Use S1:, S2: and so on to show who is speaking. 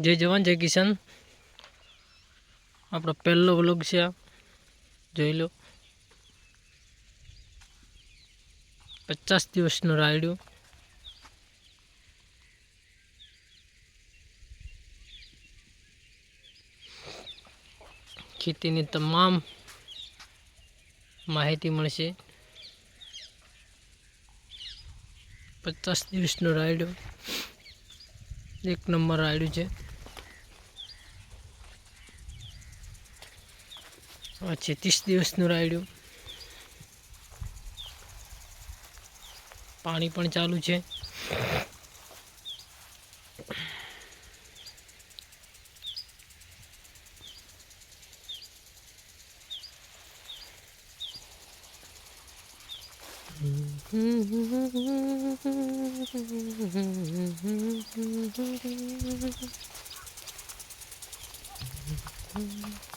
S1: જય જવાન, જય કિસાન. આપણો પહેલો વ્લોગ છે આ. જોઈ લો. પચાસ દિવસનો રાયડ્યું ખેતીની તમામ માહિતી મળશે. પચાસ દિવસનો રાયડો. એક નંબર રાયડું છે. આ છે ત્રીસ દિવસનું રાયડું પાણી પણ ચાલુ છે Mm-hmm.